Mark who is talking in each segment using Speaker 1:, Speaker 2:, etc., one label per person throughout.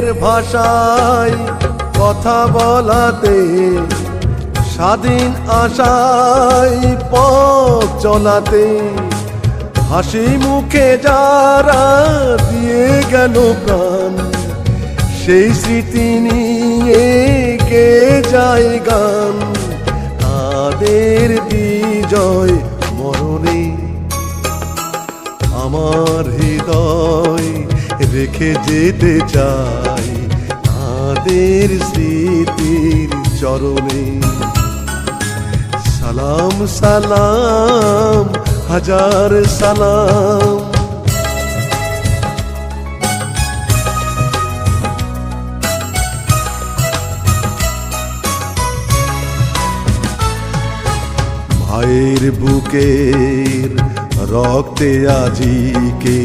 Speaker 1: মায়ের ভাষায় কথা বলাতে স্বাধীন আশায় পথ চলাতে হাসি মুখে যারা দিয়ে গেল প্রাণ, সেই স্মৃতি নিয়ে গে যায় গান? তাদের বিজয় রেখে যেতে চাই তাদের স্মৃতির চরণে। সালাম সালাম হাজার সালাম। ভাইয়ের বুকের রক্তে আজিকে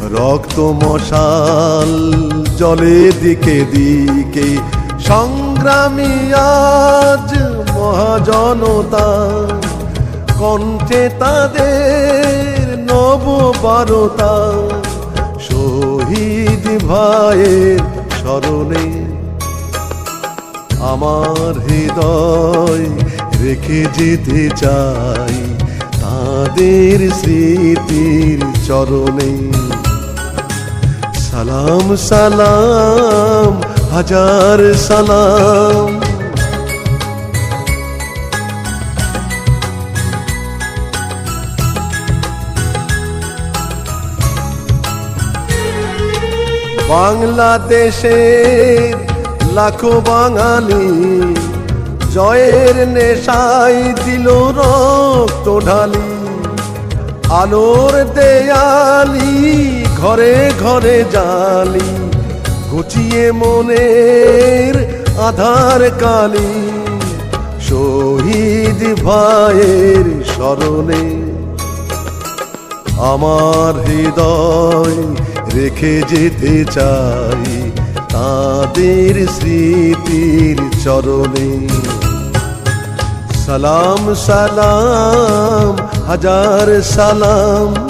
Speaker 1: রক্ত মশাল জলে দিকে দিকে। সংগ্রামী আজ মহাজনতা। কণ্ঠে তাদের নব বারতা শহীদ ভাইয়ের স্মরণে আমার হৃদয় রেখে যেতে চাই তাদের স্মৃতির চরণে। সালাম সালাম হাজার সালাম। বাংলাদেশের লাখো বাঙালি জয়ের নেশায় দিল রক্ত ঢালি আলোর দেয়ালি ঘরে ঘরে জালি ঘুচিয়ে মনের আধার কালি। শহীদ ভাইয়ের স্মরণে আমার হৃদয় রেখে যেতে চাই তাদের স্মৃতির চরণে। সালাম সালাম, হাজার সালাম